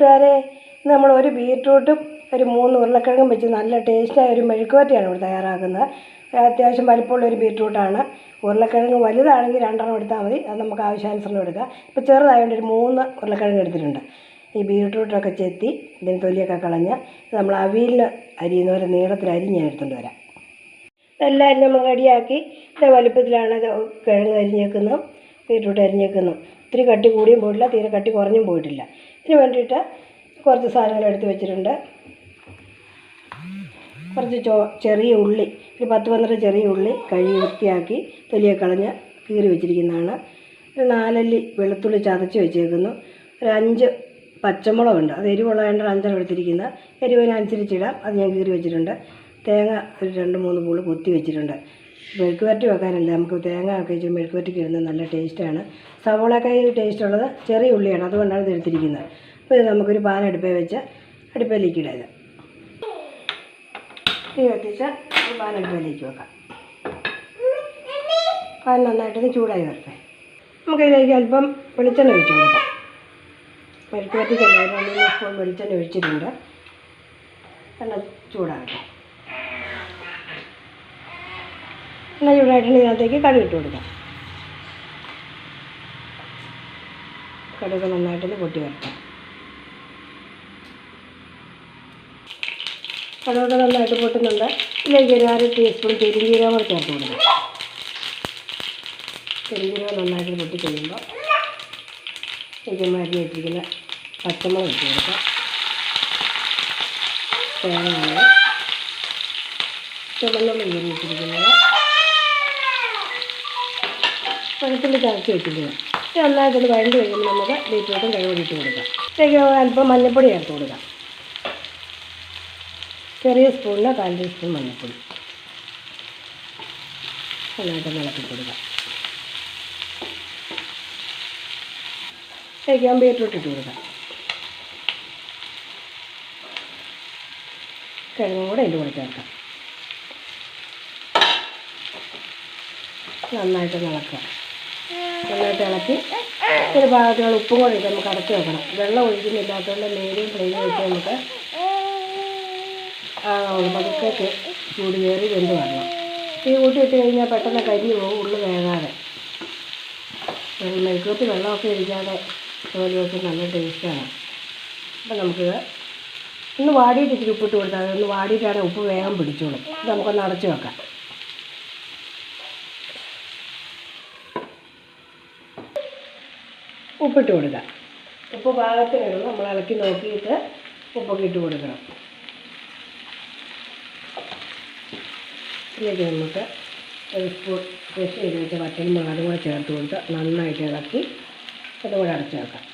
കൂട്ടുകാരെ നമ്മൾ ഒരു ബീറ്റ്റൂട്ടും ഒരു മൂന്ന് ഉരുളക്കിഴങ്ങും വെച്ച് നല്ല ടേസ്റ്റായ ഒരു മെഴുക്കുവരട്ടിയാണ് ഇവിടെ തയ്യാറാക്കുന്നത്. അത്യാവശ്യം വലിപ്പമുള്ള ഒരു ബീറ്റ്റൂട്ടാണ്. ഉരുളക്കിഴങ്ങ് വലുതാണെങ്കിൽ രണ്ടെണ്ണം എടുത്താൽ മതി. അത് നമുക്ക് ആവശ്യാനുസരണം എടുക്കാം. ഇപ്പോൾ ചെറുതായതുകൊണ്ട് ഒരു മൂന്ന് ഉരുളക്കിഴങ്ങ് എടുത്തിട്ടുണ്ട്. ഈ ബീറ്റ്റൂട്ടൊക്കെ ചെത്തി ഇതിന് തൊലിയൊക്കെ കളഞ്ഞ് നമ്മൾ അവിയിൽ അരിയുന്ന പോലെ നീളത്തിൽ അരിഞ്ഞ് ഞാൻ എടുത്തുകൊണ്ട് വരാം. എല്ലാവരും നമ്മൾ റെഡിയാക്കി. ഇത്ര വലുപ്പത്തിലാണ് കിഴങ്ങ് അരിഞ്ഞേക്കുന്നു ബീറ്റ്റൂട്ട് അരിഞ്ഞേക്കുന്നു ഒത്തിരി കട്ടി കൂടിയും പോയിട്ടില്ല. തീരെ കട്ടി കുറഞ്ഞും പോയിട്ടില്ല. ഇതിന് വേണ്ടിയിട്ട് കുറച്ച് സാധനങ്ങൾ എടുത്ത് വെച്ചിട്ടുണ്ട്. കുറച്ച് ചോ ചെറിയ ഉള്ളി ഒരു പത്ത് പന്ത്രണ്ട് ചെറിയ ഉള്ളി കഴുകി വൃത്തിയാക്കി തൊലിയൊക്കെ കളഞ്ഞ് കീറി വെച്ചിരിക്കുന്നതാണ്. ഒരു നാലല്ലി വെളുത്തുള്ളി ചതച്ച് വെച്ചേക്കുന്നു. ഒരു അഞ്ച് പച്ചമുളകുണ്ട് അത് എരിവുള്ളതുകൊണ്ട് അഞ്ചെണ്ണം എടുത്തിരിക്കുന്നത് എരിവിനനുസരിച്ചിടാം അത് ഞാൻ കീറി വെച്ചിട്ടുണ്ട്. തേങ്ങ ഒരു രണ്ട് മൂന്ന് പൂൾ കൊത്തി വെച്ചിട്ടുണ്ട്. മെഴുക്ക് വരട്ടി വെക്കാനല്ല നമുക്ക് തേങ്ങ ഒക്കെ വെച്ച് മെഴുക്ക് വരട്ടിക്ക് ഇടുന്നത് നല്ല ടേസ്റ്റാണ്. സവോളക്കായ ടേസ്റ്റ് ഉള്ളത് ചെറിയ ഉള്ളിയാണ് അതുകൊണ്ടാണ് ഇത് എടുത്തിരിക്കുന്നത്. അപ്പോൾ ഇത് നമുക്കൊരു പാൻ അടുപ്പേ വെച്ച് അടുപ്പയിലേക്ക് ഇടാം തീ കത്തിച്ച് പാൻ അടുപ്പയിലേക്ക് വെക്കാം. പാൻ നന്നായിട്ടൊന്ന് ചൂടായി വരട്ടെ. നമുക്കിതിലേക്ക് അല്പം വെളിച്ചെണ്ണ ഒഴിച്ച് കൊടുക്കാം. മെഴുക്ക് വരട്ടിക്കല്ല ചെല്ലാൻ വെളിച്ചെണ്ണ ഒഴിച്ചിട്ടുണ്ട്. എണ്ണ ചൂടാകട്ടെ എണ്ണ ചൂടായിട്ടുണ്ടെങ്കിൽ ഇതിനകത്തേക്ക് കടുക് ഇട്ട് കൊടുക്കാം. കടുക് നന്നായിട്ടൊന്ന് പൊട്ടി വരട്ടെ. കടുകൊക്കെ നന്നായിട്ട് പൊട്ടുന്നുണ്ട്. ഇതിലേക്ക് ഒരു അര ടീസ്പൂൺ പെരിഞ്ചീരകം കൂടെ ചേർത്ത് കൊടുക്കാം. പെരിഞ്ചീരകം നന്നായിട്ട് പൊട്ടി കഴിയുമ്പോൾ എനിക്ക് മരുന്ന് വെച്ചിരിക്കുന്ന പച്ചമുളക് ഇട്ട് കൊടുക്കാം. തേങ്ങ ചുമന്നുള്ളി വെച്ചിരിക്കുന്നത് വെളുത്തുള്ളി ചതച്ച് വെച്ചിരിക്കുന്നത് ഇത് നന്നായിട്ടൊന്ന് വഴണ്ട് കഴിയുമ്പോൾ നമുക്ക് ബീറ്റ്റൂട്ടും കഴിവടി ഇട്ട് കൊടുക്കാം. ഇതിലേക്ക് അല്പം മഞ്ഞൾപ്പൊടി ചേർത്ത് കൊടുക്കാം. ചെറിയ സ്പൂണിന് കാൽ ടീസ്പൂൺ മഞ്ഞൾപ്പൊടി. നന്നായിട്ട് ഇളക്കി കൊടുക്കാം. കഴിക്കാൻ ബീറ്റ്റൂട്ട് ഇട്ട് കൊടുക്കാം. കിഴങ്ങും കൂടെ അതിന്റെ കൂടെ ചേർക്കാം. നന്നായിട്ട് ഇളക്കുക. നന്നായിട്ട് ഇളക്കി. ഒരു ഭാഗത്തിനുള്ള ഉപ്പും കൂടി ഇട്ട് നമുക്ക് അടച്ച് വെക്കണം. വെള്ളം ഒഴിക്കുന്നില്ലാത്തതുകൊണ്ട് മീഡിയം ഫ്ലെയിമിൽ വെച്ച് നമുക്ക് പതുക്കെ ചൂട് കയറി വെന്ത് വരണം. തീ കൂട്ടിയിട്ട് കഴിഞ്ഞാൽ പെട്ടെന്ന് കരി പോകും ഉള്ളു വേകാതെ. മെഴുക്കൂട്ടി വെള്ളമൊക്കെ ഇരിക്കാതെ ജോലി വെച്ച് നല്ല ടേസ്റ്റാണ് അപ്പം നമുക്കിത് ഒന്ന് വാടിയിട്ട് ഇച്ചിരി ഉപ്പിട്ട് കൊടുത്താൽ ഒന്ന് വാടിയിട്ടാണ് ഉപ്പ് വേഗം പിടിച്ചോളും. നമുക്കൊന്ന് അടച്ച് വെക്കാം. ഉപ്പിട്ട് കൊടുക്കാം. ഉപ്പ് പാകത്തിനിടണം നമ്മൾ ഇളക്കി നോക്കിയിട്ട് ഉപ്പൊക്കെ ഇട്ട് കൊടുക്കണം. ഇതിലേക്ക് നമുക്ക് ഒരു സ്പൂൺ ഫ്രഷ് ചെയ്ത് വെച്ച വറ്റൽമുളക് അതും കൂടെ ചേർത്ത് കൊടുത്ത് നന്നായിട്ട് ഇളക്കി അതും കൂടെ അടച്ചു വെക്കാം.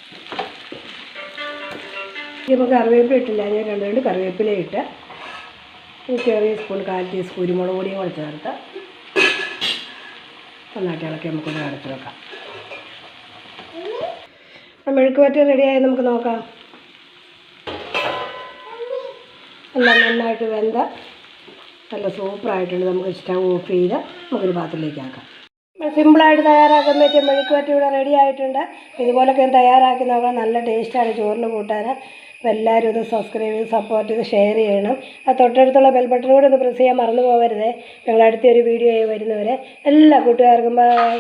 ഇപ്പോൾ കറിവേപ്പില ഇട്ടില്ല. ഞാൻ രണ്ട് രണ്ട് കറിവേപ്പില ഇട്ട് ഒരു ചെറിയ സ്പൂൺ കാൽ ടീസ്പൂൺ കുരുമുളക് പൊടിയും കൂടെ ചേർത്ത് നന്നായിട്ട് ഇളക്കി നമുക്കൊന്ന് അടച്ചു വെക്കാം. മെഴുക്ക് വരട്ടി റെഡിയായി നമുക്ക് നോക്കാം. എല്ലാം നന്നായിട്ട് വെന്ത നല്ല സൂപ്പറായിട്ടുണ്ട് നമുക്ക് സ്റ്റവ് ഓഫ് ചെയ്ത് നമുക്കൊരു പാത്രത്തിലേക്ക് ആക്കാം. സിമ്പിളായിട്ട് തയ്യാറാക്കാൻ പറ്റിയ മെഴുക്ക് വറ്റി ഇവിടെ റെഡി ആയിട്ടുണ്ട്. ഇതുപോലൊക്കെ തയ്യാറാക്കി നോക്കാം നല്ല ടേസ്റ്റാണ് ചോറിന് കൂട്ടാൻ അപ്പോൾ എല്ലാവരും ഇത് സബ്സ്ക്രൈബ് ചെയ്ത് സപ്പോർട്ട് ചെയ്ത് ഷെയർ ചെയ്യണം. ആ തൊട്ടടുത്തുള്ള ബെൽബട്ടനോട് ഒന്ന് പ്രസ് ചെയ്യാൻ മറന്നു പോകരുത്. ഞങ്ങൾ അടുത്തൊരു വീഡിയോ വരുന്നവരെ. എല്ലാ കൂട്ടുകാർക്കും ബൈ